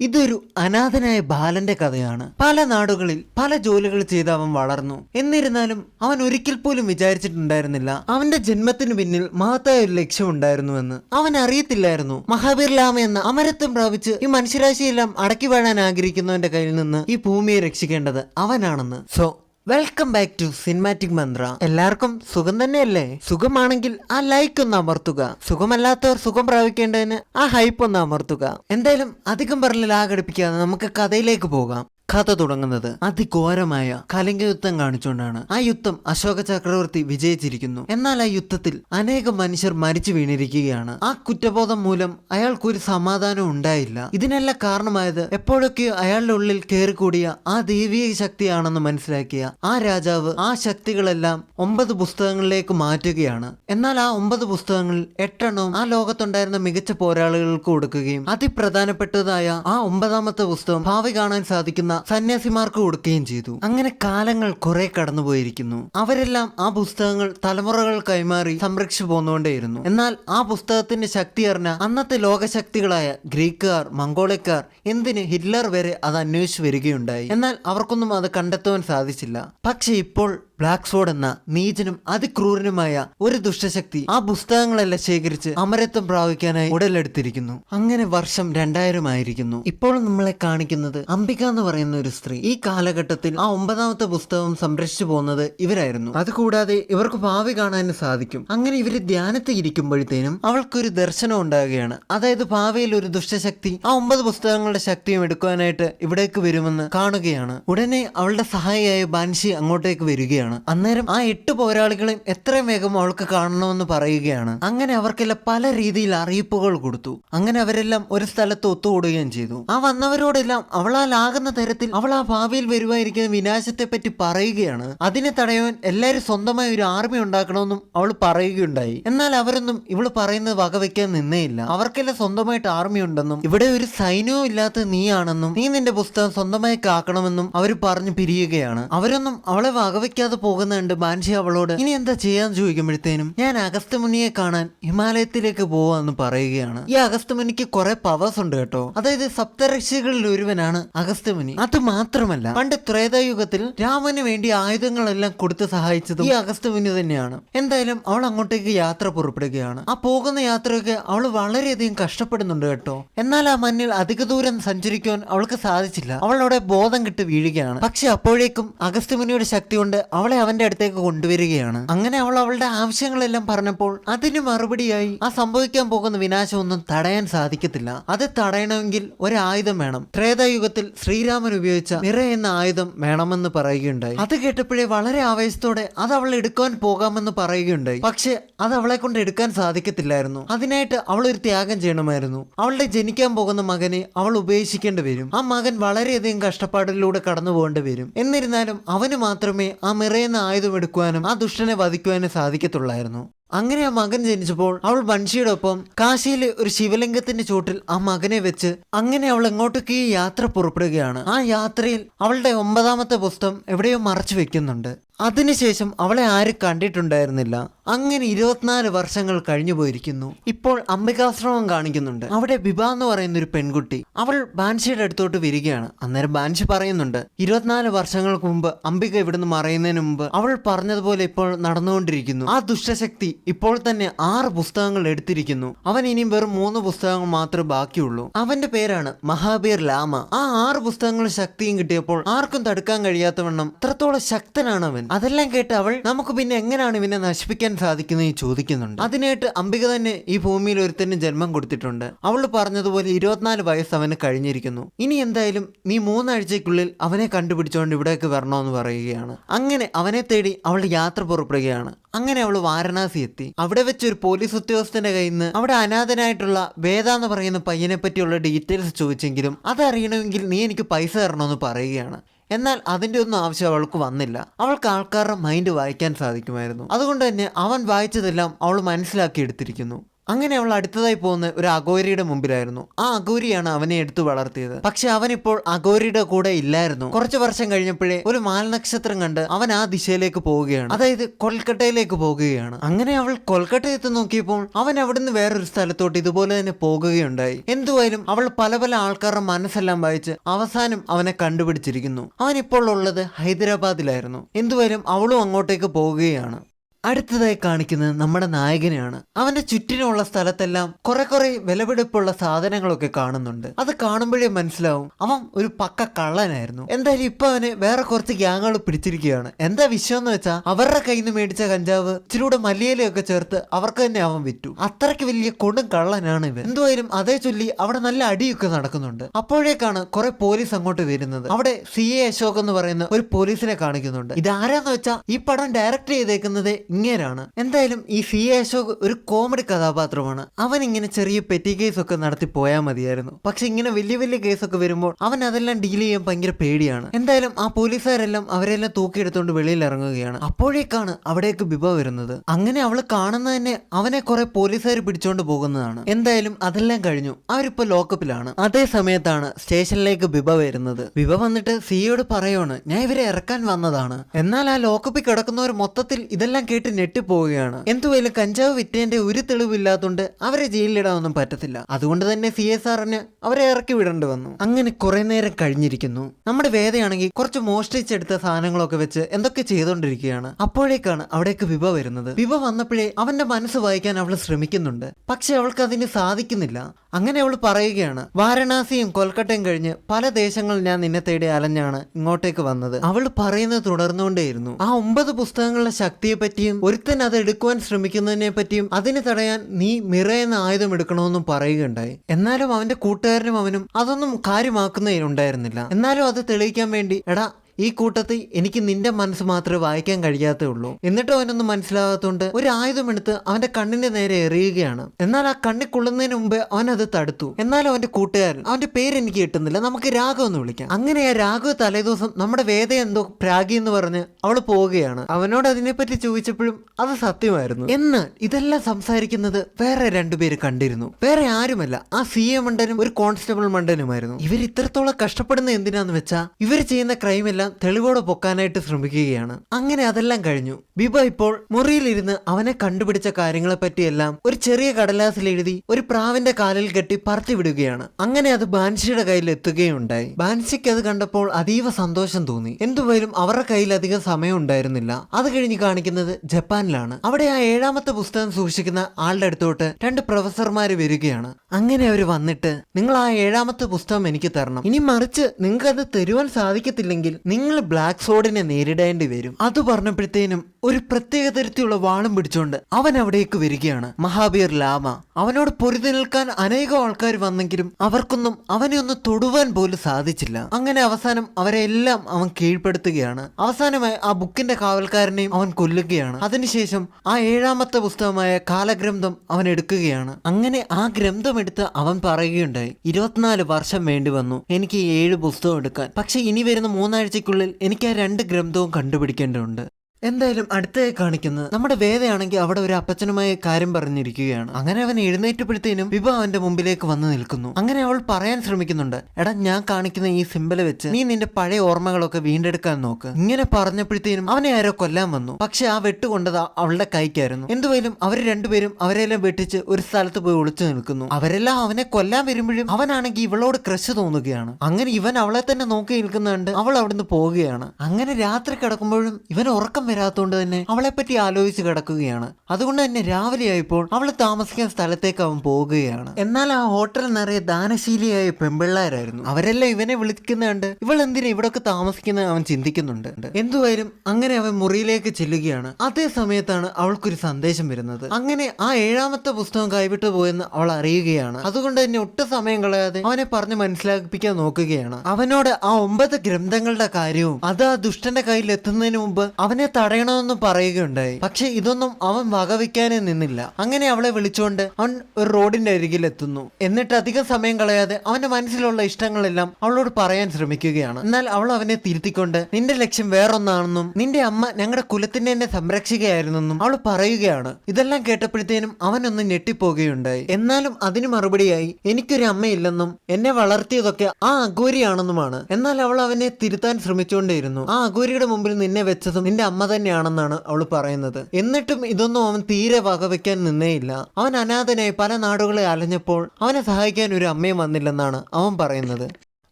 ഇതൊരു അനാഥനായ ബാലന്റെ കഥയാണ്. പല നാടുകളിൽ പല ജോലികൾ ചെയ്ത് അവൻ വളർന്നു. എന്നിരുന്നാലും അവൻ ഒരിക്കൽ പോലും വിചാരിച്ചിട്ടുണ്ടായിരുന്നില്ല. അവന്റെ ജന്മത്തിനു പിന്നിൽ മഹത്തായ ഒരു ലക്ഷ്യമുണ്ടായിരുന്നുവെന്ന് അവൻ അറിയത്തില്ലായിരുന്നു. മഹാബീർലാമ എന്ന അമരത്വം പ്രാപിച്ച് ഈ മനുഷ്യരാശിയെല്ലാം അടക്കി വാഴാൻ ആഗ്രഹിക്കുന്നവന്റെ കയ്യിൽ നിന്ന് ഈ ഭൂമിയെ രക്ഷിക്കേണ്ടത് അവനാണെന്ന്. So welcome back to cinematic Mantra എല്ലാവർക്കും സുഖം തന്നെയല്ലേ? സുഖമാണെങ്കിൽ ആ ലൈക്ക് ഒന്ന് അമർത്തുക. സുഖമല്ലാത്തവർ സുഖം പ്രാപിക്കേണ്ടതിന് ആ ഹൈപ്പ് ഒന്ന് അമർത്തുക. എന്തായാലും അധികം പറഞ്ഞ് ലാഘടിപ്പിക്കാതെ നമുക്ക് കഥയിലേക്ക് പോകാം. കഥ തുടങ്ങുന്നത് അതിഘോരമായ കലിംഗ യുദ്ധം കാണിച്ചുകൊണ്ടാണ്. ആ യുദ്ധം അശോക ചക്രവർത്തി വിജയിച്ചിരിക്കുന്നു. എന്നാൽ ആ യുദ്ധത്തിൽ അനേകം മനുഷ്യർ മരിച്ചു വീണിരിക്കുകയാണ്. ആ കുറ്റബോധം മൂലം അയാൾക്കൊരു സമാധാനം ഉണ്ടായില്ല. ഇതിനെല്ലാം കാരണമായത് എപ്പോഴൊക്കെ അയാളുടെ ഉള്ളിൽ കയറിക്കൂടിയ ആ ദൈവീയ ശക്തിയാണെന്ന് മനസ്സിലാക്കിയ ആ രാജാവ് ആ ശക്തികളെല്ലാം ഒമ്പത് പുസ്തകങ്ങളിലേക്ക് മാറ്റുകയാണ്. എന്നാൽ ആ ഒമ്പത് പുസ്തകങ്ങളിൽ എട്ടെണ്ണവും ആ ലോകത്തുണ്ടായിരുന്ന മികച്ച പോരാളികൾക്ക് കൊടുക്കുകയും അതിപ്രധാനപ്പെട്ടതായ ആ ഒമ്പതാമത്തെ പുസ്തകം ഭാവി കാണാൻ സാധിക്കുന്ന സന്യാസിമാർക്ക് കൊടുക്കുകയും ചെയ്തു. അങ്ങനെ കാലങ്ങൾ കുറെ കടന്നുപോയിരിക്കുന്നു. അവരെല്ലാം ആ പുസ്തകങ്ങൾ തലമുറകൾ കൈമാറി സംരക്ഷിച്ചു പോന്നുകൊണ്ടേയിരുന്നു. എന്നാൽ ആ പുസ്തകത്തിന്റെ ശക്തി അറിഞ്ഞ അന്നത്തെ ലോകശക്തികളായ ഗ്രീക്കുകാർ മംഗോളിക്കാർ എന്തിന് ഹിറ്റ്ലർ വരെ അത് അന്വേഷിച്ചു വരികയുണ്ടായി? എന്നാൽ അവർക്കൊന്നും അത് കണ്ടെത്തുവാൻ സാധിച്ചില്ല. പക്ഷെ ഇപ്പോൾ ബ്ലാക്ക് സോഡ് എന്ന നീചനും അതിക്രൂരനുമായ ഒരു ദുഷ്ടശക്തി ആ പുസ്തകങ്ങളെല്ലാം ശേഖരിച്ച് അമരത്വം പ്രാപിക്കാനായി ഉടലെടുത്തിരിക്കുന്നു. അങ്ങനെ വർഷം രണ്ടായിരം ആയിരിക്കുന്നു. ഇപ്പോൾ നമ്മളെ കാണിക്കുന്നത് അംബിക എന്ന് പറയുന്ന ഒരു സ്ത്രീ. ഈ കാലഘട്ടത്തിൽ ആ ഒമ്പതാമത്തെ പുസ്തകം സംരക്ഷിച്ചു പോകുന്നത് ഇവരായിരുന്നു. അതുകൂടാതെ ഇവർക്ക് ഭാവി കാണാനും സാധിക്കും. അങ്ങനെ ഇവർ ധ്യാനത്തിൽ ഇരിക്കുമ്പോഴത്തേനും അവൾക്കൊരു ദർശനം ഉണ്ടാകുകയാണ്. അതായത് ഭാവിയിൽ ഒരു ദുഷ്ടശക്തി ആ ഒമ്പത് പുസ്തകങ്ങളുടെ ശക്തിയും എടുക്കുവാനായിട്ട് ഇവിടേക്ക് വരുമെന്ന് കാണുകയാണ്. ഉടനെ അവളുടെ സഹായിയായ ബാൻഷി അങ്ങോട്ടേക്ക് വരികയാണ്. അന്നേരം ആ എട്ട് പോരാളികളെയും എത്രയും വേഗം അവൾക്ക് കാണണമെന്ന് പറയുകയാണ്. അങ്ങനെ അവർക്കെല്ലാം പല രീതിയിൽ അറിയിപ്പുകൾ കൊടുത്തു. അങ്ങനെ അവരെല്ലാം ഒരു സ്ഥലത്ത് ഒത്തുകൂടുകയും ചെയ്തു. ആ വന്നവരോടെല്ലാം അവളാലാകുന്ന തരത്തിൽ അവൾ ആ ഭാവിയിൽ വരുവായിരിക്കുന്ന വിനാശത്തെ പറ്റി പറയുകയാണ്. അതിനെ തടയുവാൻ എല്ലാവരും സ്വന്തമായി ഒരു ആർമി ഉണ്ടാക്കണമെന്നും അവൾ പറയുകയുണ്ടായി. എന്നാൽ അവരൊന്നും ഇവൾ പറയുന്നത് വകവെക്കാൻ നിന്നേയില്ല. അവർക്കെല്ലാം സ്വന്തമായിട്ട് ആർമി ഉണ്ടെന്നും ഇവിടെ ഒരു സൈന്യവും ഇല്ലാത്ത നീയാണെന്നും നീ നിന്റെ പുസ്തകം സ്വന്തമായി കാക്കണമെന്നും അവർ പറഞ്ഞു പിരിയുകയാണ്. അവരൊന്നും അവളെ വകവെക്കാതെ പോകുന്നുണ്ട് ബാൻഷി അവളോട്. ഇനി എന്താ ചെയ്യാന്ന് ചോദിക്കുമ്പോഴത്തേനും ഞാൻ അഗസ്ത്യമുനിയെ കാണാൻ ഹിമാലയത്തിലേക്ക് പോവാന്ന് പറയുകയാണ്. ഈ അഗസ്ത്യമുനിക്ക് കുറെ പവേഴ്സ് ഉണ്ട് കേട്ടോ. അതായത് സപ്തരക്ഷികളിൽ ഒരുവനാണ് അഗസ്ത്യമുനി. അത് മാത്രമല്ല പണ്ട് ത്രേതായുഗത്തിൽ രാമന് വേണ്ടി ആയുധങ്ങളെല്ലാം കൊടുത്ത് സഹായിച്ചതും ഈ അഗസ്ത്യമുനി തന്നെയാണ്. എന്തായാലും അവൾ അങ്ങോട്ടേക്ക് യാത്ര പുറപ്പെടുകയാണ്. ആ പോകുന്ന യാത്രയൊക്കെ അവൾ വളരെയധികം കഷ്ടപ്പെടുന്നുണ്ട് കേട്ടോ. എന്നാൽ ആ മഞ്ഞിൽ അധിക ദൂരം സഞ്ചരിക്കുവാൻ അവൾക്ക് സാധിച്ചില്ല. അവളവിടെ ബോധം കിട്ട് വീഴുകയാണ്. പക്ഷെ അപ്പോഴേക്കും അഗസ്ത്യമുനിയുടെ ശക്തി കൊണ്ട് അവളെ അവന്റെ അടുത്തേക്ക് കൊണ്ടുവരികയാണ്. അങ്ങനെ അവൾ അവളുടെ ആവശ്യങ്ങളെല്ലാം പറഞ്ഞപ്പോൾ അതിന് മറുപടിയായി ആ സംഭവിക്കാൻ പോകുന്ന വിനാശമൊന്നും തടയാൻ സാധിക്കത്തില്ല. അത് തടയണമെങ്കിൽ ഒരായുധം വേണം. ത്രേതായുഗത്തിൽ ശ്രീരാമൻ ഉപയോഗിച്ച നിറ എന്ന ആയുധം വേണമെന്ന് പറയുകയുണ്ടായി. അത് കേട്ടപ്പോഴേ വളരെ ആവേശത്തോടെ അത് അവൾ എടുക്കാൻ പോകാമെന്ന് പറയുകയുണ്ടായി. പക്ഷെ അത് അവളെ കൊണ്ട് എടുക്കാൻ സാധിക്കത്തില്ലായിരുന്നു. അതിനായിട്ട് അവൾ ഒരു ത്യാഗം ചെയ്യണമായിരുന്നു. അവളുടെ ജനിക്കാൻ പോകുന്ന മകനെ അവൾ ഉപേക്ഷിക്കേണ്ടി വരും. ആ മകൻ വളരെയധികം കഷ്ടപ്പാടിലൂടെ കടന്നു പോകേണ്ടി വരും. എന്നിരുന്നാലും അവന് മാത്രമേ ആ മിറയുന്ന ആയുധം എടുക്കുവാനും ആ ദുഷ്ടനെ വധിക്കുവാനും സാധിക്കത്തുള്ളായിരുന്നു. അങ്ങനെ ആ മകൻ ജനിച്ചപ്പോൾ അവൾ ബൻഷിയുടെ ഒപ്പം കാശിയിലെ ഒരു ശിവലിംഗത്തിന്റെ ചൂട്ടിൽ ആ മകനെ വെച്ച് അങ്ങനെ അവൾ എങ്ങോട്ടേക്ക് ഈ യാത്ര പുറപ്പെടുകയാണ്. ആ യാത്രയിൽ അവളുടെ ഒമ്പതാമത്തെ പുസ്തകം എവിടെയോ മറച്ചു വെക്കുന്നുണ്ട്. അതിനുശേഷം അവളെ ആരും കണ്ടിട്ടുണ്ടായിരുന്നില്ല. അങ്ങനെ ഇരുപത്തിനാല് വർഷങ്ങൾ കഴിഞ്ഞു പോയിരിക്കുന്നു. ഇപ്പോൾ അംബികാശ്രമം കാണിക്കുന്നുണ്ട്. അവിടെ ബിബ എന്ന് പറയുന്ന ഒരു പെൺകുട്ടി അവൾ ബാൻഷിയുടെ അടുത്തോട്ട് വരികയാണ്. അന്നേരം ബാൻഷി പറയുന്നുണ്ട് ഇരുപത്തിനാല് വർഷങ്ങൾക്ക് മുമ്പ് അംബിക ഇവിടുന്ന് മറയുന്നതിന് മുമ്പ് അവൾ പറഞ്ഞതുപോലെ ഇപ്പോൾ നടന്നുകൊണ്ടിരിക്കുന്നു. ആ ദുഷ്ടശക്തി ഇപ്പോൾ തന്നെ ആറ് പുസ്തകങ്ങൾ എടുത്തിരിക്കുന്നു. അവൻ ഇനി വെറും മൂന്ന് പുസ്തകങ്ങൾ മാത്രമേ ബാക്കിയുള്ളൂ. അവന്റെ പേരാണ് മഹാബീർ ലാമ. ആ ആറ് പുസ്തകങ്ങൾ ശക്തിയും കിട്ടിയപ്പോൾ ആർക്കും തടുക്കാൻ കഴിയാത്തവണ്ണം അത്രത്തോളം ശക്തനാണ് അവൻ. അതെല്ലാം കേട്ട് അവൾ നമുക്ക് പിന്നെ എങ്ങനെയാണ് ഇവനെ നശിപ്പിക്കാൻ സാധിക്കുന്നത്? ചോദിക്കുന്നുണ്ട്. അതിനായിട്ട് അംബിക തന്നെ ഈ ഭൂമിയിൽ ഒരുത്തന്നെ ജന്മം കൊടുത്തിട്ടുണ്ട്. അവൾ പറഞ്ഞതുപോലെ ഇരുപത്തിനാല് വയസ്സ് അവന് കഴിഞ്ഞിരിക്കുന്നു. ഇനി എന്തായാലും നീ മൂന്നാഴ്ചയ്ക്കുള്ളിൽ അവനെ കണ്ടുപിടിച്ചുകൊണ്ട് ഇവിടേക്ക് വരണമെന്ന് പറയുകയാണ്. അങ്ങനെ അവനെ തേടി അവൾ യാത്ര പുറപ്പെടുകയാണ്. അങ്ങനെ അവൾ വാരണാസി എത്തി. അവിടെ വെച്ച് ഒരു പോലീസ് ഉദ്യോഗസ്ഥന്റെ കയ്യിൽ നിന്ന് അവിടെ അനാഥനായിട്ടുള്ള വേദ എന്ന് പറയുന്ന പയ്യനെ പറ്റിയുള്ള ഡീറ്റെയിൽസ് ചോദിച്ചെങ്കിലും അതറിയണമെങ്കിൽ നീ എനിക്ക് പൈസ തരണമെന്ന് പറയുകയാണ്. എന്നാൽ അതിന്റെ ഒന്നും ആവശ്യം അവൾക്ക് വന്നില്ല. അവൾക്ക് ആൾക്കാരുടെ മൈൻഡ് വായിക്കാൻ സാധിക്കുമായിരുന്നു. അതുകൊണ്ട് തന്നെ അവൻ വായിച്ചതെല്ലാം അവൾ മനസ്സിലാക്കി എടുത്തിരിക്കുന്നു അങ്ങനെ അവൾ അടുത്തതായി പോകുന്ന ഒരു അഗോരിയുടെ മുമ്പിലായിരുന്നു. ആ അഗോരിയാണ് അവനെ എടുത്തു വളർത്തിയത്. പക്ഷെ അവനിപ്പോൾ അഗോരിയുടെ കൂടെ ഇല്ലായിരുന്നു. കുറച്ച് വർഷം കഴിഞ്ഞപ്പോഴേ ഒരു മാൽനക്ഷത്രം കണ്ട് അവൻ ആ ദിശയിലേക്ക് പോവുകയാണ്. അതായത് കൊൽക്കട്ടയിലേക്ക് പോകുകയാണ് അങ്ങനെ അവൾ കൊൽക്കട്ട നോക്കിയപ്പോൾ അവൻ അവിടുന്ന് വേറൊരു സ്ഥലത്തോട്ട് ഇതുപോലെ തന്നെ പോകുകയുണ്ടായി. എന്തുവായാലും അവൾ പല പല ആൾക്കാരുടെ മനസ്സെല്ലാം വായിച്ച് അവസാനം അവനെ കണ്ടുപിടിച്ചിരിക്കുന്നു. അവൻ ഇപ്പോൾ ഉള്ളത് ഹൈദരാബാദിലായിരുന്നു. എന്തുവായാലും അവളും അങ്ങോട്ടേക്ക് പോവുകയാണ്. അടുത്തതായി കാണിക്കുന്നത് നമ്മുടെ നായകനെയാണ്. അവന്റെ ചുറ്റിനുള്ള സ്ഥലത്തെല്ലാം കുറെ കുറെ വിലപിടിപ്പുള്ള സാധനങ്ങളൊക്കെ കാണുന്നുണ്ട്. അത് കാണുമ്പോഴേ മനസ്സിലാവും അവൻ ഒരു പക്ക കള്ളനായിരുന്നു. എന്തായാലും ഇപ്പൊ അവനെ വേറെ കുറച്ച് ഗ്യാങ്ങുകൾ പിടിച്ചിരിക്കുകയാണ്. എന്താ വിഷയം എന്ന് വെച്ചാൽ അവരുടെ കയ്യിൽ നിന്ന് മേടിച്ച കഞ്ചാവ് ഇച്ചിരൂടെ മല്ലിയിലൊക്കെ ചേർത്ത് അവർക്ക് തന്നെ അവൻ വിറ്റു. അത്രയ്ക്ക് വലിയ കൊടും കള്ളനാണ് ഇവൻ. എന്തുവായാലും അതേ ചൊല്ലി അവിടെ നല്ല അടിയൊക്കെ നടക്കുന്നുണ്ട്. അപ്പോഴേക്കാണ് കുറെ പോലീസ് അങ്ങോട്ട് വരുന്നത്. അവിടെ സി എ അശോക് എന്ന് പറയുന്ന ഒരു പോലീസിനെ കാണിക്കുന്നുണ്ട്. ഇതാരാന്ന് വെച്ചാൽ ഈ പടം ഡയറക്ട് ചെയ്തേക്കുന്നത് ഇങ്ങേരാണ്. എന്തായാലും ഈ സി അശോക് ഒരു കോമഡി കഥാപാത്രമാണ്. അവൻ ഇങ്ങനെ ചെറിയ പെറ്റി കേസ് ഒക്കെ നടത്തി പോയാൽ മതിയായിരുന്നു. പക്ഷെ ഇങ്ങനെ വലിയ വലിയ കേസൊക്കെ വരുമ്പോൾ അവൻ അതെല്ലാം ഡീൽ ചെയ്യാൻ ഭയങ്കര പേടിയാണ്. എന്തായാലും ആ പോലീസുകാരെല്ലാം അവരെല്ലാം തൂക്കിയെടുത്തോണ്ട് വെളിയിൽ ഇറങ്ങുകയാണ്. അപ്പോഴേക്കാണ് അവിടേക്ക് ബിബ വരുന്നത്. അങ്ങനെ അവൾ കാണുന്ന തന്നെ അവനെ കുറെ പോലീസുകാർ പിടിച്ചോണ്ട് പോകുന്നതാണ്. എന്തായാലും അതെല്ലാം കഴിഞ്ഞു. അവരിപ്പോ ലോക്കപ്പിലാണ് അതേ സമയത്താണ് സ്റ്റേഷനിലേക്ക് ബിബ വരുന്നത്. ബിബ വന്നിട്ട് സിയോട് പറയാണ് ഞാൻ ഇവരെ ഇറക്കാൻ വന്നതാണ്. എന്നാൽ ആ ലോക്കപ്പിൽ കിടക്കുന്നവർ മൊത്തത്തിൽ ഇതെല്ലാം കേട്ട് ഞെട്ടിപ്പോവുകയാണ്. എന്തുവേലും കഞ്ചാവ് വിറ്റേന്റെ ഒരു തെളിവില്ലാത്തതുകൊണ്ട് അവരെ ജയിലിലിടാനൊന്നും പറ്റത്തില്ല. അതുകൊണ്ട് തന്നെ സി എസ് ആറിന് അവരെ ഇറക്കി വിടേണ്ടി വന്നു. അങ്ങനെ കുറെ നേരം കഴിഞ്ഞിരിക്കുന്നു. നമ്മുടെ വേദയാണെങ്കിൽ കുറച്ച് മോഷ്ടിച്ചെടുത്ത സാധനങ്ങളൊക്കെ വെച്ച് എന്തൊക്കെ ചെയ്തുകൊണ്ടിരിക്കുകയാണ് അപ്പോഴേക്കാണ് അവിടേക്ക് വിഭ വരുന്നത്. വിഭ വന്നപ്പോഴേ അവന്റെ മനസ്സ് വായിക്കാൻ അവൾ ശ്രമിക്കുന്നുണ്ട്. പക്ഷെ അവൾക്ക് അതിന് സാധിക്കുന്നില്ല. അങ്ങനെ അവൾ പറയുകയാണ് വാരണാസിയും കൊൽക്കട്ടയും കഴിഞ്ഞ് പല ദേശങ്ങൾ ഞാൻ നിന്നെ തേടി അലഞ്ഞാണ് ഇങ്ങോട്ടേക്ക് വന്നത്. അവൾ പറയുന്നത് തുടർന്നുകൊണ്ടേയിരുന്നു. ആ ഒമ്പത് പുസ്തകങ്ങളുടെ ശക്തിയെ പറ്റിയും ഒരുത്തൻ അത് എടുക്കുവാൻ ശ്രമിക്കുന്നതിനെ പറ്റിയും അതിന് തടയാൻ നീ മിറ എന്ന ആയുധം എടുക്കണമെന്നും പറയുകയുണ്ടായി. എന്നാലും അവന്റെ കൂട്ടുകാരനും അവനും അതൊന്നും കാര്യമാക്കുന്നതിനുണ്ടായിരുന്നില്ല എന്നാലും അത് തെളിയിക്കാൻ വേണ്ടി എടാ ഈ കൂട്ടത്തിൽ എനിക്ക് നിന്റെ മനസ്സ് മാത്രമേ വായിക്കാൻ കഴിയാത്തേ ഉള്ളൂ. എന്നിട്ടും അവനൊന്നും മനസ്സിലാകാത്തതുകൊണ്ട് ഒരു ആയുധമെടുത്ത് അവന്റെ കണ്ണിന്റെ നേരെ എറിയുകയാണ്. എന്നാൽ ആ കണ്ണി കൊള്ളുന്നതിന് മുമ്പ് അവൻ അത് തടുത്തു. എന്നാൽ അവന്റെ കൂട്ടുകാരൻ അവന്റെ പേര് എനിക്ക് കിട്ടുന്നില്ല നമുക്ക് രാഘവ് എന്ന് വിളിക്കാം. അങ്ങനെ ആ രാഘവ് തലേദിവസം നമ്മുടെ വേദ എന്തോ പ്രാഗി എന്ന് പറഞ്ഞ് അവൾ പോവുകയാണ്. അവനോട് അതിനെപ്പറ്റി ചോദിച്ചപ്പോഴും അത് സത്യമായിരുന്നു. എന്നാൽ ഇതെല്ലാം സംസാരിക്കുന്നത് വേറെ രണ്ടുപേര് കണ്ടിരുന്നു. വേറെ ആരുമല്ല. ആ സി എ മണ്ടനും ഒരു കോൺസ്റ്റബിൾ മണ്ടനുമായിരുന്നു. ഇവർ ഇത്രത്തോളം കഷ്ടപ്പെടുന്ന എന്തിനാന്ന് വെച്ചാൽ ഇവർ ചെയ്യുന്ന ക്രൈം എല്ലാം തെളിവോടെ പൊക്കാനായിട്ട് ശ്രമിക്കുകയാണ്. അങ്ങനെ അതെല്ലാം കഴിഞ്ഞു. ബിബ ഇപ്പോൾ മുറിയിലിരുന്ന് അവനെ കണ്ടുപിടിച്ച കാര്യങ്ങളെ പറ്റിയെല്ലാം ഒരു ചെറിയ കടലാസിൽ എഴുതി ഒരു പ്രാവിന്റെ കാലിൽ കെട്ടി പറത്തി വിടുകയാണ്. അങ്ങനെ അത് ബാൻഷിയുടെ കയ്യിൽ എത്തുകയുണ്ടായി ബാൻഷിക്ക് അത് കണ്ടപ്പോൾ അതീവ സന്തോഷം തോന്നി. എന്തുപോലും അവരുടെ കയ്യിൽ അധികം സമയം ഉണ്ടായിരുന്നില്ല. അത് കഴിഞ്ഞ് കാണിക്കുന്നത് ജപ്പാനിലാണ്. അവിടെ ആ ഏഴാമത്തെ പുസ്തകം സൂക്ഷിക്കുന്ന ആളുടെ അടുത്തോട്ട് രണ്ട് പ്രൊഫസർമാര് വരികയാണ്. അങ്ങനെ അവർ വന്നിട്ട് നിങ്ങൾ ആ ഏഴാമത്തെ പുസ്തകം എനിക്ക് തരണം. ഇനി മറിച്ച് നിങ്ങൾക്ക് അത് തരുവാൻ സാധിക്കത്തില്ലെങ്കിൽ നിങ്ങൾ ബ്ലാക്ക് സോഡിനെ നേരിടേണ്ടി വരും. അത് പറഞ്ഞപ്പോഴത്തേനും ഒരു പ്രത്യേക തരത്തിലുള്ള വാളും പിടിച്ചുകൊണ്ട് അവൻ അവിടേക്ക് വരികയാണ്. മഹാബീർ ലാമ. അവനോട് പൊരുതി നിൽക്കാൻ അനേകം ആൾക്കാർ വന്നെങ്കിലും അവർക്കൊന്നും അവനെ ഒന്ന് തൊടുവാൻ പോലും സാധിച്ചില്ല. അങ്ങനെ അവസാനം അവരെ എല്ലാം അവൻ കീഴ്പ്പെടുത്തുകയാണ്. അവസാനമായി ആ ബുക്കിന്റെ കാവൽക്കാരനെയും അവൻ കൊല്ലുകയാണ്. അതിനുശേഷം ആ ഏഴാമത്തെ പുസ്തകമായ കാലഗ്രന്ഥം അവൻ എടുക്കുകയാണ്. അങ്ങനെ ആ ഗ്രന്ഥം എടുത്ത് അവൻ പറയുകയുണ്ടായി ഇരുപത്തിനാല് വർഷം വേണ്ടി വന്നു. എനിക്ക് ഏഴ് പുസ്തകം എടുക്കാൻ. പക്ഷെ ഇനി വരുന്ന മൂന്നാഴ്ചക്കുള്ളിൽ എനിക്ക് ആ രണ്ട് ഗ്രന്ഥവും കണ്ടുപിടിക്കേണ്ടതുണ്ട്. എന്തായാലും അടുത്തേ കാണിക്കുന്നത് നമ്മുടെ വേദയാണെങ്കിൽ അവിടെ ഒരു അപ്പച്ചനുമായ കാര്യം പറഞ്ഞിരിക്കുകയാണ്. അങ്ങനെ അവൻ എഴുന്നേറ്റപ്പോഴത്തേനും വിഭ അവന്റെ മുമ്പിലേക്ക് വന്ന് നിൽക്കുന്നു. അങ്ങനെ അവൾ പറയാൻ ശ്രമിക്കുന്നുണ്ട്. എടാ ഞാൻ കാണിക്കുന്ന ഈ സിമ്പൽ വെച്ച് നീ നിന്റെ പഴയ ഓർമ്മകളൊക്കെ വീണ്ടെടുക്കാൻ നോക്ക്. ഇങ്ങനെ പറഞ്ഞപ്പോഴത്തേനും അവനെ ആരോ കൊല്ലാൻ വന്നു. പക്ഷെ ആ വെട്ടുകൊണ്ടത് അവളുടെ കൈക്കായിരുന്നു. എന്തുവരും അവർ രണ്ടുപേരും അവരെല്ലാം വെട്ടിച്ച് ഒരു സ്ഥലത്ത് പോയി ഒളിച്ചു നിൽക്കുന്നു. അവരെല്ലാം അവനെ കൊല്ലാൻ വരുമ്പോഴും അവനാണെങ്കിൽ ഇവളോട് ക്രഷ് തോന്നുകയാണ്. അങ്ങനെ ഇവൻ അവളെ തന്നെ നോക്കി നിൽക്കുന്നുണ്ട്. അവൾ അവിടുന്ന് പോവുകയാണ്. അങ്ങനെ രാത്രി കിടക്കുമ്പോഴും ഇവൻ ഉറക്കം വരാത്തോണ്ട് തന്നെ അവളെ പറ്റി ആലോചിച്ച് കിടക്കുകയാണ്. അതുകൊണ്ട് തന്നെ രാവിലെ ആയപ്പോൾ അവൾ താമസിക്കുന്ന സ്ഥലത്തേക്ക് അവൻ പോവുകയാണ് എന്നാൽ ആ ഹോട്ടൽ നിറയെ ദാനശീലിയായ പെമ്പിള്ളാരായിരുന്നു. അവരെല്ലാം ഇവനെ വിളിക്കുന്നുണ്ട്. ഇവൾ എന്തിനാ ഇവിടൊക്കെ താമസിക്കുന്ന അവൻ ചിന്തിക്കുന്നുണ്ട്. എന്തുവായാലും അങ്ങനെ അവൻ മുറിയിലേക്ക് ചെല്ലുകയാണ്. അതേ സമയത്താണ് അവൾക്കൊരു സന്ദേശം വരുന്നത്. അങ്ങനെ ആ ഏഴാമത്തെ പുസ്തകം കൈവിട്ടു പോയെന്ന് അവൾ അറിയുകയാണ്. അതുകൊണ്ട് തന്നെ ഒട്ടും സമയം കളയാതെ അവനെ പറഞ്ഞ് മനസ്സിലാക്കിപ്പിക്കാൻ നോക്കുകയാണ്. അവനോട് ആ ഒമ്പത് ഗ്രന്ഥങ്ങളുടെ കാര്യവും അത് ആ ദുഷ്ടന്റെ കയ്യിൽ എത്തുന്നതിന് മുമ്പ് അവനെ തടയണമെന്ന് പറയുകയുണ്ടായി. പക്ഷെ ഇതൊന്നും അവൻ വകവയ്ക്കാനേ നിന്നില്ല. അങ്ങനെ അവളെ വിളിച്ചുകൊണ്ട് അവൻ ഒരു റോഡിന്റെ അരികിൽ എത്തുന്നു എന്നിട്ട് അധികം സമയം കളയാതെ അവന്റെ മനസ്സിലുള്ള ഇഷ്ടങ്ങളെല്ലാം അവളോട് പറയാൻ ശ്രമിക്കുകയാണ്. എന്നാൽ അവൾ അവനെ തിരുത്തിക്കൊണ്ട് നിന്റെ ലക്ഷ്യം വേറൊന്നാണെന്നും നിന്റെ അമ്മ ഞങ്ങളുടെ കുലത്തിന്റെ തന്നെ സംരക്ഷിക്കുകയായിരുന്നെന്നും അവൾ പറയുകയാണ്. ഇതെല്ലാം കേട്ടപ്പോഴത്തേനും അവനൊന്ന് ഞെട്ടിപ്പോകുകയുണ്ടായി. എന്നാലും അതിന് മറുപടിയായി എനിക്കൊരു അമ്മയില്ലെന്നും എന്നെ വളർത്തിയതൊക്കെ ആ അഘോരിയാണെന്നുമാണ്. എന്നാൽ അവൾ അവനെ തിരുത്താൻ ശ്രമിച്ചുകൊണ്ടേയിരുന്നു. ആ അഘോരിയുടെ മുമ്പിൽ നിന്നെ വെച്ചതും നിന്റെ അമ്മ തന്നെയാണെന്നാണ് അവൾ പറയുന്നത്. എന്നിട്ടും ഇതൊന്നും അവൻ തീരെ വകവെക്കാൻ നിന്നേയില്ല. അവൻ അനാഥനായി പല നാടുകളെ അലഞ്ഞപ്പോൾ അവനെ സഹായിക്കാൻ ഒരു അമ്മയും വന്നില്ലെന്നാണ് അവൻ പറയുന്നത്.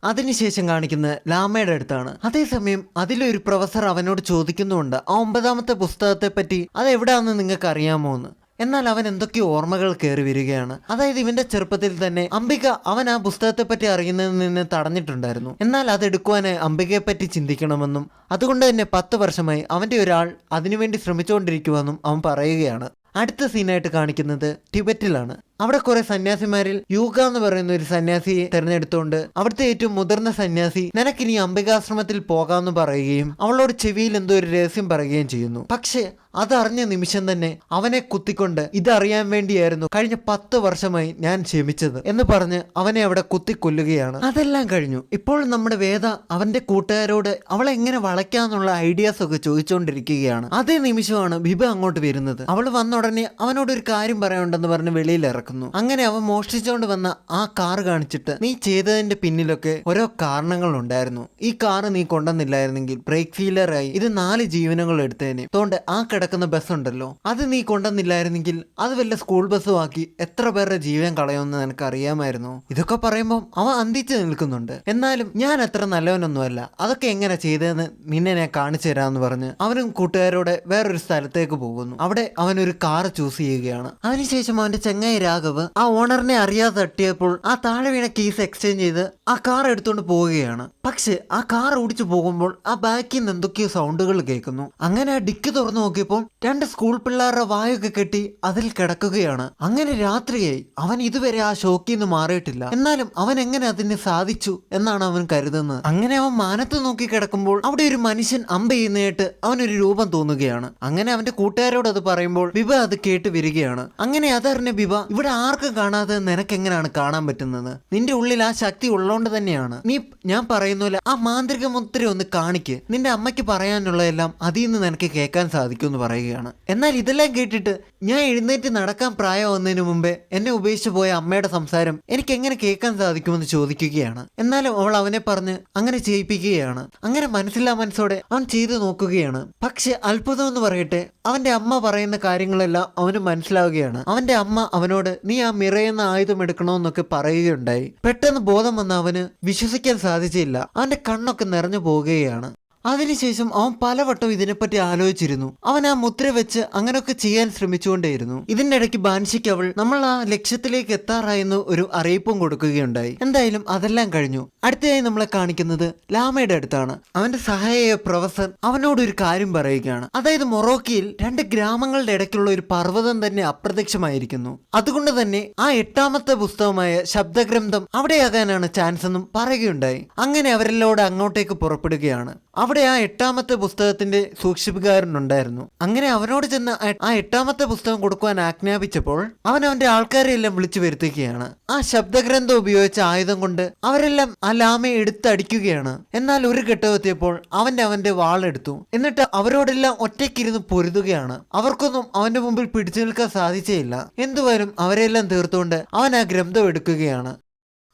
അതിനുശേഷം കാണിക്കുന്നത് ലാമയുടെ അടുത്താണ്. അതേസമയം അതിലൊരു പ്രൊഫസർ അവനോട് ചോദിക്കുന്നുണ്ട് ആ ഒമ്പതാമത്തെ പുസ്തകത്തെ പറ്റി അത് എവിടെയാണെന്ന് നിങ്ങൾക്ക് അറിയാമോ എന്ന് എന്നാൽ അവൻ എന്തൊക്കെയോ ഓർമ്മകൾ കയറി വരികയാണ്. അതായത് ഇവന്റെ ചെറുപ്പത്തിൽ തന്നെ അംബിക അവൻ ആ പുസ്തകത്തെ പറ്റി അറിയുന്നതിൽ നിന്ന് തടഞ്ഞിട്ടുണ്ടായിരുന്നു. എന്നാൽ അത് എടുക്കുവാനായി അംബികയെ പറ്റി ചിന്തിക്കണമെന്നും അതുകൊണ്ട് തന്നെ പത്ത് വർഷമായി അവന്റെ ഒരാൾ അതിനുവേണ്ടി ശ്രമിച്ചുകൊണ്ടിരിക്കുവെന്നും അവൻ പറയുകയാണ്. അടുത്ത സീനായിട്ട് കാണിക്കുന്നത് ടിബറ്റിലാണ്. അവിടെ കുറെ സന്യാസിമാരിൽ യൂക എന്ന് പറയുന്ന ഒരു സന്യാസിയെ തെരഞ്ഞെടുത്തുകൊണ്ട് അവിടുത്തെ ഏറ്റവും മുതിർന്ന സന്യാസി നിനക്കിനി അംബികാശ്രമത്തിൽ പോകാമെന്ന് പറയുകയും അവളോട് ചെവിയിൽ എന്തോ ഒരു രഹസ്യം പറയുകയും ചെയ്യുന്നു. പക്ഷേ അതറിഞ്ഞ നിമിഷം തന്നെ അവനെ കുത്തിക്കൊണ്ട് ഇതറിയാൻ വേണ്ടിയായിരുന്നു കഴിഞ്ഞ പത്ത് വർഷമായി ഞാൻ ക്ഷമിച്ചത് എന്ന് പറഞ്ഞ് അവനെ അവിടെ കുത്തിക്കൊല്ലുകയാണ്. അതെല്ലാം കഴിഞ്ഞു. ഇപ്പോൾ നമ്മുടെ വേദ അവന്റെ കൂട്ടുകാരോട് അവളെ എങ്ങനെ വളയ്ക്കാന്നുള്ള ഐഡിയാസ് ഒക്കെ ചോദിച്ചുകൊണ്ടിരിക്കുകയാണ് അതേ നിമിഷമാണ് ബിബ അങ്ങോട്ട് വരുന്നത്. അവൾ വന്ന ഉടനെ അവനോട് ഒരു കാര്യം പറയാനുണ്ടെന്ന് പറഞ്ഞ് വെളിയിൽ ഇറക്കുന്നു അങ്ങനെ അവൻ മോഷ്ടിച്ചുകൊണ്ട് വന്ന ആ കാർ കാണിച്ചിട്ട് നീ ചെയ്തതിന്റെ പിന്നിലൊക്കെ ഓരോ കാരണങ്ങൾ ഉണ്ടായിരുന്നു. ഈ കാർ നീ കൊണ്ടുവന്നില്ലായിരുന്നെങ്കിൽ ബ്രേക്ക് ഫീലറായി ഇത് നാല് ജീവനങ്ങൾ എടുത്തേനെ. അതുകൊണ്ട് ആ കിടക്കുന്ന ബസ് ഉണ്ടല്ലോ അത് നീ കൊണ്ടുവന്നില്ലായിരുന്നെങ്കിൽ അത് വല്ല സ്കൂൾ ബസ്സും ആക്കി എത്ര പേരുടെ ജീവൻ കളയുമെന്ന് നിനക്ക് അറിയാമായിരുന്നു. ഇതൊക്കെ പറയുമ്പോൾ അവൻ അന്തിച്ച് നിൽക്കുന്നുണ്ട്. എന്നാലും ഞാൻ അത്ര നല്ലവനൊന്നുമല്ല. അതൊക്കെ എങ്ങനെ ചെയ്തതെന്ന് നിന്നെ ഞാൻ കാണിച്ചു തരാമെന്ന് പറഞ്ഞ് അവനും കൂട്ടുകാരോടെ വേറൊരു സ്ഥലത്തേക്ക് പോകുന്നു. അവിടെ അവനൊരു കാർ ചൂസ് ചെയ്യുകയാണ്. അതിനുശേഷം അവന്റെ ചെങ്ങായി രാഘവ് ആ ഓണറിനെ അറിയാതെ തട്ടിയപ്പോൾ ആ താഴെ വീണ കേസ് എക്സ്ചേഞ്ച് ചെയ്ത് ആ കാർ എടുത്തുകൊണ്ട് പോവുകയാണ്. പക്ഷെ ആ കാർ ഓടിച്ചു പോകുമ്പോൾ ആ ബാക്കിൽ നിന്ന് എന്തൊക്കെയോ സൗണ്ടുകൾ കേൾക്കുന്നു. അങ്ങനെ ആ ഡിക്ക് തുറന്നു നോക്കിയപ്പോൾ രണ്ട് സ്കൂൾ പിള്ളേരുടെ വായൊക്കെ കെട്ടി അതിൽ കിടക്കുകയാണ്. അങ്ങനെ രാത്രിയായി. അവൻ ഇതുവരെ ആ ഷോക്കിൽ നിന്ന് മാറിയിട്ടില്ല. എന്നാലും അവൻ എങ്ങനെ അതിന് സാധിച്ചു എന്നാണ് അവൻ കരുതുന്നത്. അങ്ങനെ അവൻ മാനത്ത് നോക്കി കിടക്കുമ്പോൾ അവിടെ ഒരു മനുഷ്യൻ അമ്പ ചെയ്യുന്നതായിട്ട് അവനൊരു രൂപം തോന്നുകയാണ്. അങ്ങനെ അവന്റെ കൂട്ടുകാരോട് അത് പറയുമ്പോൾ ബിബ അത് കേട്ട് വരികയാണ്. അങ്ങനെ അതറിഞ്ഞ ബിബ ഇവിടെ ആർക്കും കാണാതെ നിനക്ക് എങ്ങനെയാണ് കാണാൻ പറ്റുന്നത്? നിന്റെ ഉള്ളിൽ ആ ശക്തി ഉള്ളതുകൊണ്ട് തന്നെയാണ്. നീ ഞാൻ പറയുന്ന ആ മാന്ത്രിക മുദ്ര ഒന്ന് കാണിക്ക്. നിന്റെ അമ്മയ്ക്ക് പറയാനുള്ളതെല്ലാം അതിൽ നിന്ന് നിനക്ക് കേൾക്കാൻ സാധിക്കും എന്ന് പറയുകയാണ്. എന്നാൽ ഇതെല്ലാം കേട്ടിട്ട് ഞാൻ എഴുന്നേറ്റ് നടക്കാൻ പ്രായമാവുന്നതിന് മുമ്പേ എന്നെ ഉപേക്ഷിച്ച് പോയ അമ്മയുടെ സംസാരം എനിക്ക് എങ്ങനെ കേൾക്കാൻ സാധിക്കുമെന്ന് ചോദിക്കുകയാണ്. എന്നാലും അവൾ അവനെ പറഞ്ഞ് അങ്ങനെ ചെയ്യിപ്പിക്കുകയാണ്. അങ്ങനെ മനസ്സില്ലാ മനസ്സോടെ അവൻ ചെയ്തു നോക്കുകയാണ്. പക്ഷെ അത്ഭുതം എന്ന് പറയട്ടെ അവന്റെ അമ്മ പറയുന്ന കാര്യങ്ങളെല്ലാം അവന് മനസ്സിലാവുകയാണ്. അവന്റെ അമ്മ അവനോട് നീ ആ മിറയുന്ന ആയുധം എടുക്കണമെന്നൊക്കെ പറയുകയുണ്ടായി. പെട്ടെന്ന് ബോധം വന്ന അവന് വിശ്വസിക്കാൻ സാധിച്ചില്ല. അവന്റെ കണ്ണൊക്കെ നിറഞ്ഞു പോവുകയാണ്. അതിനുശേഷം അവൻ പലവട്ടം ഇതിനെപ്പറ്റി ആലോചിച്ചിരുന്നു. അവൻ ആ മുദ്ര വെച്ച് അങ്ങനെയൊക്കെ ചെയ്യാൻ ശ്രമിച്ചുകൊണ്ടേയിരുന്നു. ഇതിന്റെ ഇടയ്ക്ക് ബാൻഷിക്ക് അവൾ നമ്മൾ ആ ലക്ഷ്യത്തിലേക്ക് എത്താറായെന്ന് ഒരു അറിയിപ്പും കൊടുക്കുകയുണ്ടായി. എന്തായാലും അതെല്ലാം കഴിഞ്ഞു. അടുത്തതായി നമ്മളെ കാണിക്കുന്നത് ലാമയുടെ അടുത്താണ്. അവന്റെ സഹായ പ്രൊഫസർ അവനോട് ഒരു കാര്യം പറയുകയാണ്. അതായത് മൊറോക്കയിൽ രണ്ട് ഗ്രാമങ്ങളുടെ ഇടയ്ക്കുള്ള ഒരു പർവതം തന്നെ അപ്രത്യക്ഷമായിരിക്കുന്നു. അതുകൊണ്ട് തന്നെ ആ എട്ടാമത്തെ പുസ്തകമായ ശബ്ദഗ്രന്ഥം അവിടെയാകാനാണ് ചാൻസ് എന്നും പറയുകയുണ്ടായി. അങ്ങനെ അവരെല്ലോട് അങ്ങോട്ടേക്ക് പുറപ്പെടുകയാണ്. ആ എട്ടാമത്തെ പുസ്തകത്തിന്റെ സൂക്ഷിപ്പുകാരനുണ്ടായിരുന്നു. അങ്ങനെ അവനോട് ചെന്ന് ആ- ആ എട്ടാമത്തെ പുസ്തകം കൊടുക്കുവാൻ ആജ്ഞാപിച്ചപ്പോൾ അവൻ അവന്റെ ആൾക്കാരെ എല്ലാം വിളിച്ചു വരുത്തുകയാണ്. ആ ശബ്ദഗ്രന്ഥം ഉപയോഗിച്ച ആയുധം കൊണ്ട് അവരെല്ലാം ആ ലാമയെ എടുത്തടിക്കുകയാണ്. എന്നാൽ ഒരു ഘട്ടമെത്തിയപ്പോൾ അവന്റെ അവന്റെ വാളെടുത്തു. എന്നിട്ട് അവരോടെല്ലാം ഒറ്റയ്ക്കിരുന്ന് പൊരുതുകയാണ്. അവർക്കൊന്നും അവന്റെ മുമ്പിൽ പിടിച്ചു നിൽക്കാൻ സാധിച്ചേയില്ല. എന്തുവരും അവരെല്ലാം തീർത്തുകൊണ്ട് അവൻ ആ ഗ്രന്ഥം എടുക്കുകയാണ്.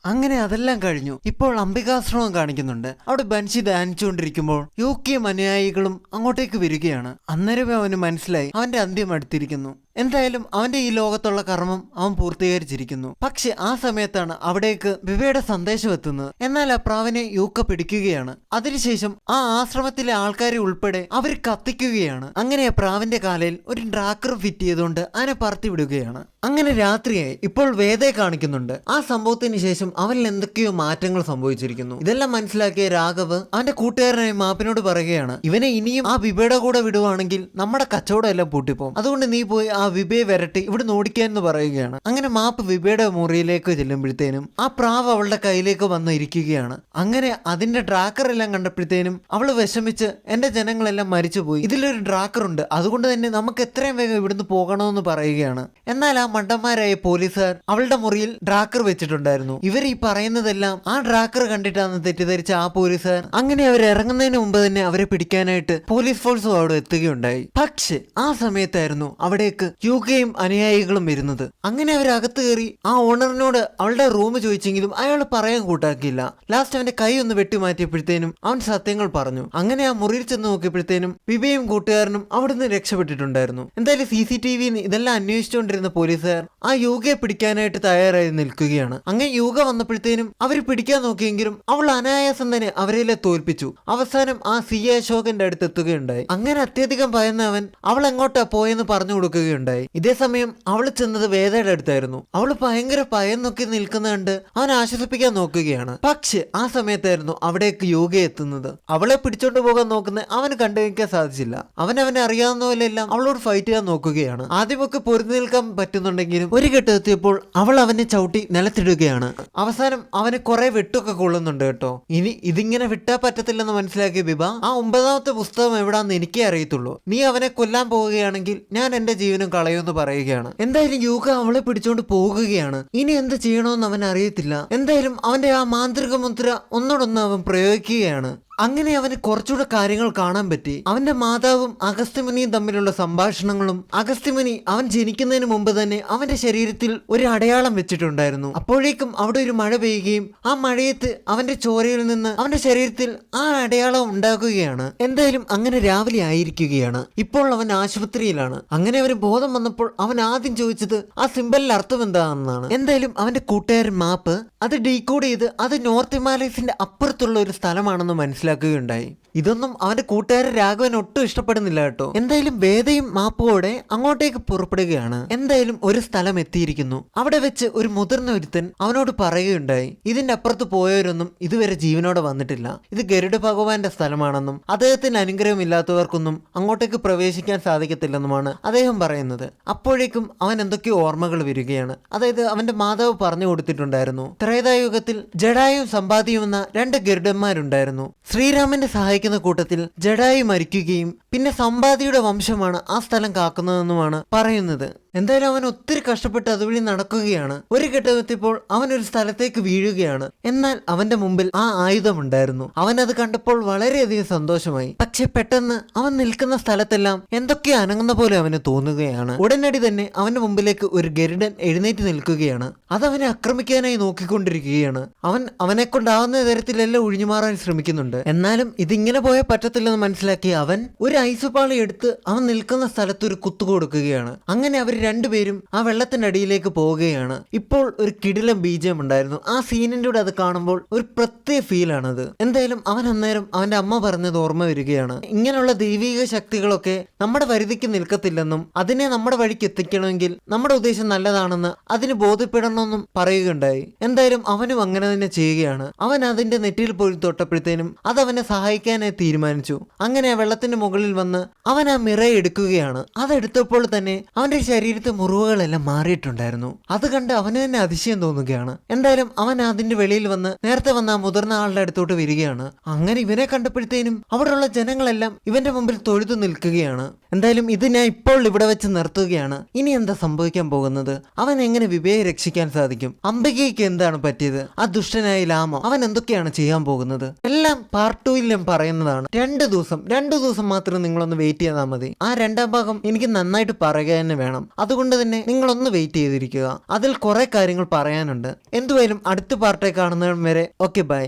അങ്ങനെ അതെല്ലാം കഴിഞ്ഞു. ഇപ്പോൾ അംബികാശ്രമം കാണിക്കുന്നുണ്ട്. അവിടെ ബൻഷി ധ്യാനിച്ചുകൊണ്ടിരിക്കുമ്പോൾ യോക്കിയും അനുയായികളും അങ്ങോട്ടേക്ക് വരികയാണ്. അന്നേരമേ അവന് മനസ്സിലായി അവന്റെ അന്ത്യം അടുത്തിരിക്കുന്നു. എന്തായാലും അവന്റെ ഈ ലോകത്തുള്ള കർമ്മം അവൻ പൂർത്തീകരിച്ചിരിക്കുന്നു. പക്ഷെ ആ സമയത്താണ് അവിടേക്ക് വിവയുടെ സന്ദേശം എത്തുന്നത്. എന്നാൽ ആ പ്രാവിനെ യൂക്ക പിടിക്കുകയാണ്. അതിനുശേഷം ആ ആശ്രമത്തിലെ ആൾക്കാരെ ഉൾപ്പെടെ അവർ കത്തിക്കുകയാണ്. അങ്ങനെ ആ പ്രാവിന്റെ കാലയിൽ ഒരു ഡ്രാക്കർ ഫിറ്റ് ചെയ്തുകൊണ്ട് അവനെ പറത്തി വിടുകയാണ്. അങ്ങനെ രാത്രിയായി. ഇപ്പോൾ വേദയെ കാണിക്കുന്നുണ്ട്. ആ സംഭവത്തിന് ശേഷം അവനിൽ എന്തൊക്കെയോ മാറ്റങ്ങൾ സംഭവിച്ചിരിക്കുന്നു. ഇതെല്ലാം മനസ്സിലാക്കിയ രാഘവ് അവന്റെ കൂട്ടുകാരനായ മാപ്പിനോട് പറയുകയാണ് ഇവനെ ഇനിയും ആ ബിബയുടെ കൂടെ വിടുവാണെങ്കിൽ നമ്മുടെ കച്ചവടം എല്ലാം പൂട്ടിപ്പോകും അതുകൊണ്ട് നീ പോയി ആ വിബയെ വരട്ടെ ഇവിടെ നോടിക്കാൻ എന്ന് പറയുകയാണ്. അങ്ങനെ മാപ്പ് വിബയുടെ മുറിയിലേക്ക് ചെല്ലുമ്പോഴത്തേനും ആ പ്രാവ് അവളുടെ കയ്യിലേക്ക് വന്ന് ഇരിക്കുകയാണ്. അങ്ങനെ അതിന്റെ ഡ്രാക്കർ എല്ലാം കണ്ടപ്പോഴത്തേനും അവൾ വിഷമിച്ച് എന്റെ ജനങ്ങളെല്ലാം മരിച്ചുപോയി. ഇതിലൊരു ഡ്രാക്കർ ഉണ്ട്. അതുകൊണ്ട് തന്നെ നമുക്ക് എത്രയും വേഗം ഇവിടുന്ന് പോകണമെന്ന് പറയുകയാണ്. എന്നാൽ ആ മണ്ടന്മാരായ പോലീസുകാർ അവളുടെ മുറിയിൽ ഡ്രാക്കർ വെച്ചിട്ടുണ്ടായിരുന്നു. ഇവർ ഈ പറയുന്നതെല്ലാം ആ ഡ്രാക്കർ കണ്ടിട്ടാണ് തെറ്റിദ്ധരിച്ച ആ പോലീസുകാർ അങ്ങനെ അവർ ഇറങ്ങുന്നതിന് മുമ്പ് തന്നെ അവരെ പിടിക്കാനായിട്ട് പോലീസ് ഫോഴ്സും അവിടെ എത്തുകയുണ്ടായി. പക്ഷെ ആ സമയത്തായിരുന്നു അവിടേക്ക് യുകയും അനുയായികളും വരുന്നത്. അങ്ങനെ അവർ അകത്ത് കയറി ആ ഓണറിനോട് അവളുടെ റൂം ചോദിച്ചെങ്കിലും അയാൾ പറയാൻ കൂട്ടാക്കിയില്ല. ലാസ്റ്റ് അവന്റെ കൈ ഒന്ന് വെട്ടിമാറ്റിയപ്പോഴത്തേനും അവൻ സത്യങ്ങൾ പറഞ്ഞു. അങ്ങനെ ആ മുറിയിൽ ചെന്ന് നോക്കിയപ്പോഴത്തേനും വിബയും കൂട്ടുകാരനും അവിടുന്ന് രക്ഷപ്പെട്ടിട്ടുണ്ടായിരുന്നു. എന്തായാലും സി സി ടി വിയിൽ ഇതെല്ലാം അന്വേഷിച്ചുകൊണ്ടിരുന്ന പോലീസുകാർ ആ യോഗയെ പിടിക്കാനായിട്ട് തയ്യാറായി നിൽക്കുകയാണ്. അങ്ങനെ യോഗ വന്നപ്പോഴത്തേനും അവർ പിടിക്കാൻ നോക്കിയെങ്കിലും അവൾ അനായാസം തന്നെ അവരെല്ലാം തോൽപ്പിച്ചു. അവസാനം ആ സി അശോകന്റെ അടുത്ത് എത്തുകയുണ്ടായി അങ്ങനെ അത്യധികം ഭയന്ന അവൻ അവൾ എങ്ങോട്ടാ പോയെന്ന് പറഞ്ഞു കൊടുക്കുകയുണ്ടായി ഇതേ സമയം അവൾ ചെന്നത് വേദയുടെ അടുത്തായിരുന്നു. അവൾ ഭയങ്കര ഭയന്നൊക്കെ നിൽക്കുന്ന കണ്ട് അവൻ ആശ്വസിപ്പിക്കാൻ നോക്കുകയാണ്. പക്ഷെ ആ സമയത്തായിരുന്നു അവിടേക്ക് യോഗ എത്തുന്നത്. അവളെ പിടിച്ചോണ്ട് പോകാൻ നോക്കുന്ന അവന് കണ്ടുവയ്ക്കാൻ സാധിച്ചില്ല. അവൻ അവനെ അറിയാവുന്ന പോലെയെല്ലാം അവളോട് ഫൈറ്റ് ചെയ്യാൻ നോക്കുകയാണ്. ആദ്യമൊക്കെ പൊരുതി നിൽക്കാൻ പറ്റുന്നുണ്ടെങ്കിലും ഒരു കെട്ടെത്തിയപ്പോൾ അവൾ അവനെ ചവിട്ടി നിലത്തിടുകയാണ്. അവസാനം അവന് കുറെ വെട്ടൊക്കെ കൊള്ളുന്നുണ്ട് കേട്ടോ. ഇനി ഇതിങ്ങനെ വിട്ടാ പറ്റത്തില്ലെന്ന് മനസ്സിലാക്കിയ ബിബ ആ ഒമ്പതാമത്തെ പുസ്തകം എവിടാന്ന് എനിക്കേ അറിയത്തുള്ളൂ. നീ അവനെ കൊല്ലാൻ പോവുകയാണെങ്കിൽ ഞാൻ എന്റെ ജീവനും കളയുമെന്ന് പറയുകയാണ്. എന്തായാലും യൂക അവളെ പിടിച്ചോണ്ട് പോകുകയാണ്. ഇനി എന്ത് ചെയ്യണമെന്ന് അവൻ അറിയത്തില്ല എന്തായാലും അവന്റെ ആ മാന്ത്രിക മുദ്ര ഒന്നോടൊന്ന് അവൻ പ്രയോഗിക്കുകയാണ്. അങ്ങനെ അവന് കുറച്ചുകൂടെ കാര്യങ്ങൾ കാണാൻ പറ്റി. അവന്റെ മാതാവും അഗസ്ത്യമുനിയും തമ്മിലുള്ള സംഭാഷണങ്ങളും അഗസ്ത്യമുനി അവൻ ജനിക്കുന്നതിന് മുമ്പ് തന്നെ അവന്റെ ശരീരത്തിൽ ഒരു അടയാളം വെച്ചിട്ടുണ്ടായിരുന്നു. അപ്പോഴേക്കും അവിടെ ഒരു മഴ പെയ്യുകയും ആ മഴയത്ത് അവന്റെ ചോരയിൽ നിന്ന് അവന്റെ ശരീരത്തിൽ ആ അടയാളം ഉണ്ടാക്കുകയാണ് എന്തായാലും അങ്ങനെ രാവിലെ ആയിരിക്കുകയാണ്. ഇപ്പോൾ അവൻ ആശുപത്രിയിലാണ്. അങ്ങനെ അവന് ബോധം വന്നപ്പോൾ അവൻ ആദ്യം ചോദിച്ചത് ആ സിമ്പലിൽ അർത്ഥം എന്താണെന്നാണ്? എന്തായാലും അവന്റെ കൂട്ടുകാരൻ മാപ്പ് അത് ഡീകോഡ് ചെയ്ത് അത് നോർത്ത് ഹിമാലയസിന്റെ അപ്പുറത്തുള്ള ഒരു സ്ഥലമാണെന്ന് മനസ്സിലാക്കുകയുണ്ടായി. ഇതൊന്നും അവന്റെ കൂട്ടുകാരൻ രാഘവൻ ഒട്ടും ഇഷ്ടപ്പെടുന്നില്ല കേട്ടോ. എന്തായാലും വേദയും മാപ്പോടെ അങ്ങോട്ടേക്ക് പുറപ്പെടുകയാണ്. എന്തായാലും ഒരു സ്ഥലം എത്തിയിരിക്കുന്നു. അവിടെ വെച്ച് ഒരു മുതിർന്ന ഒരുത്തൻ അവനോട് പറയുകയുണ്ടായി. ഇതിന്റെ അപ്പുറത്ത് പോയവരൊന്നും ഇതുവരെ ജീവനോടെ വന്നിട്ടില്ല. ഇത് ഗരുഡ ഭഗവാന്റെ സ്ഥലമാണെന്നും അദ്ദേഹത്തിന് അനുഗ്രഹമില്ലാത്തവർക്കൊന്നും അങ്ങോട്ടേക്ക് പ്രവേശിക്കാൻ സാധിക്കത്തില്ലെന്നുമാണ് അദ്ദേഹം പറയുന്നത്. അപ്പോഴേക്കും അവൻ എന്തൊക്കെയോ ഓർമ്മകൾ വരികയാണ്. അതായത് അവന്റെ മാതാവ് പറഞ്ഞു കൊടുത്തിട്ടുണ്ടായിരുന്നു. ത്രേതായുഗത്തിൽ ജഡായും സമ്പാദിയും എന്ന രണ്ട് ഗരുഡന്മാരുണ്ടായിരുന്നു. ശ്രീരാമന്റെ സഹായിക്കുന്ന കൂട്ടത്തിൽ ജഡായി മരിക്കുകയും പിന്നെ സമ്പാദിയുടെ വംശമാണ് ആ സ്ഥലം കാക്കുന്നതെന്നുമാണ് പറയുന്നത്. എന്തായാലും അവൻ ഒത്തിരി കഷ്ടപ്പെട്ട് അതുവഴി നടക്കുകയാണ്. ഒരു ഘട്ടം എത്തിയപ്പോൾ അവൻ ഒരു സ്ഥലത്തേക്ക് വീഴുകയാണ്. എന്നാൽ അവന്റെ മുമ്പിൽ ആ ആയുധമുണ്ടായിരുന്നു അവൻ അത് കണ്ടപ്പോൾ വളരെയധികം സന്തോഷമായി. പക്ഷെ പെട്ടെന്ന് അവൻ നിൽക്കുന്ന സ്ഥലത്തെല്ലാം എന്തൊക്കെ അനങ്ങുന്ന പോലെ അവന് തോന്നുകയാണ്. ഉടനടി തന്നെ അവന്റെ മുമ്പിലേക്ക് ഒരു ഗരുഡൻ എഴുന്നേറ്റ് നിൽക്കുകയാണ്. അത് അവനെ ആക്രമിക്കാനായി നോക്കിക്കൊണ്ടിരിക്കുകയാണ്. അവൻ അവനെ കൊണ്ടാവുന്ന തരത്തിലെല്ലാം ഒഴിഞ്ഞു മാറാൻ ശ്രമിക്കുന്നുണ്ട്. എന്നാലും ഇതിങ്ങനെ പോയ പറ്റത്തില്ലെന്ന് മനസ്സിലാക്കി അവൻ ഒരു ഐസുപാളി എടുത്ത് അവൻ നിൽക്കുന്ന സ്ഥലത്ത് ഒരു കുത്തു കൊടുക്കുകയാണ്. അങ്ങനെ അവർ രണ്ടുപേരും ആ വെള്ളത്തിന്റെ അടിയിലേക്ക് പോവുകയാണ്. ഇപ്പോൾ ഒരു കിടിലം ബീജം ഉണ്ടായിരുന്നു. ആ സീനിന്റെ കൂടെ അത് കാണുമ്പോൾ ഒരു പ്രത്യേക ഫീൽ ഫീലാണത് എന്തായാലും അവൻ അന്നേരം അവന്റെ അമ്മ പറഞ്ഞത് ഓർമ്മ വരികയാണ്. ഇങ്ങനെയുള്ള ദൈവിക ശക്തികളൊക്കെ നമ്മുടെ വരുതിക്ക് നിൽക്കത്തില്ലെന്നും അതിനെ നമ്മുടെ വഴിക്ക് എത്തിക്കണമെങ്കിൽ നമ്മുടെ ഉദ്ദേശം നല്ലതാണെന്ന് അതിന് ബോധ്യപ്പെടണമെന്നും പറയുകയുണ്ടായി. എന്തായാലും അവനും അങ്ങനെ തന്നെ ചെയ്യുകയാണ്. അവൻ അതിന്റെ നെറ്റിയിൽ പോയി തൊട്ടപ്പോഴത്തേനും അത് അവനെ സഹായിക്കാനായി തീരുമാനിച്ചു. അങ്ങനെ ആ വെള്ളത്തിന്റെ മുകളിൽ വന്ന് അവൻ ആ മിറ എടുക്കുകയാണ്. അതെടുത്തപ്പോൾ തന്നെ അവന്റെ ശരീരത്തെ മുറിവുകളെല്ലാം മാറിയിട്ടുണ്ടായിരുന്നു. അത് കണ്ട് അവന് തന്നെ അതിശയം തോന്നുകയാണ്. എന്തായാലും അവൻ അതിന്റെ വെളിയിൽ വന്ന് നേരത്തെ വന്ന മുതിർന്ന ആളുടെ അടുത്തോട്ട് വരികയാണ്. അങ്ങനെ ഇവനെ കണ്ടപ്പോഴത്തേനും അവിടെയുള്ള ജനങ്ങളെല്ലാം ഇവന്റെ മുമ്പിൽ തൊഴുതു നിൽക്കുകയാണ്. എന്തായാലും ഇത് ഞാൻ ഇപ്പോൾ ഇവിടെ വെച്ച് നിർത്തുകയാണ്. ഇനി എന്താ സംഭവിക്കാൻ പോകുന്നത്? അവൻ എങ്ങനെ വിവേയെ രക്ഷിക്കാൻ സാധിക്കും? അംബികയ്ക്ക് എന്താണ് പറ്റിയത്? ആ ദുഷ്ടനായ ലാമോ അവൻ എന്തൊക്കെയാണ് ചെയ്യാൻ പോകുന്നത്? എല്ലാം പാർട്ട് ടൂയിൽ ഞാൻ പറയുന്നതാണ്. രണ്ട് ദിവസം രണ്ട് ദിവസം മാത്രം നിങ്ങളൊന്ന് വെയിറ്റ് ചെയ്താൽ മതി. ആ രണ്ടാം ഭാഗം എനിക്ക് നന്നായിട്ട് പറയുക തന്നെ വേണം. അതുകൊണ്ട് തന്നെ നിങ്ങളൊന്ന് വെയിറ്റ് ചെയ്തിരിക്കുക. അതിൽ കുറെ കാര്യങ്ങൾ പറയാനുണ്ട്. എന്തുവായാലും അടുത്ത പാർട്ടേ കാണുന്നവരെ ഓക്കെ ബൈ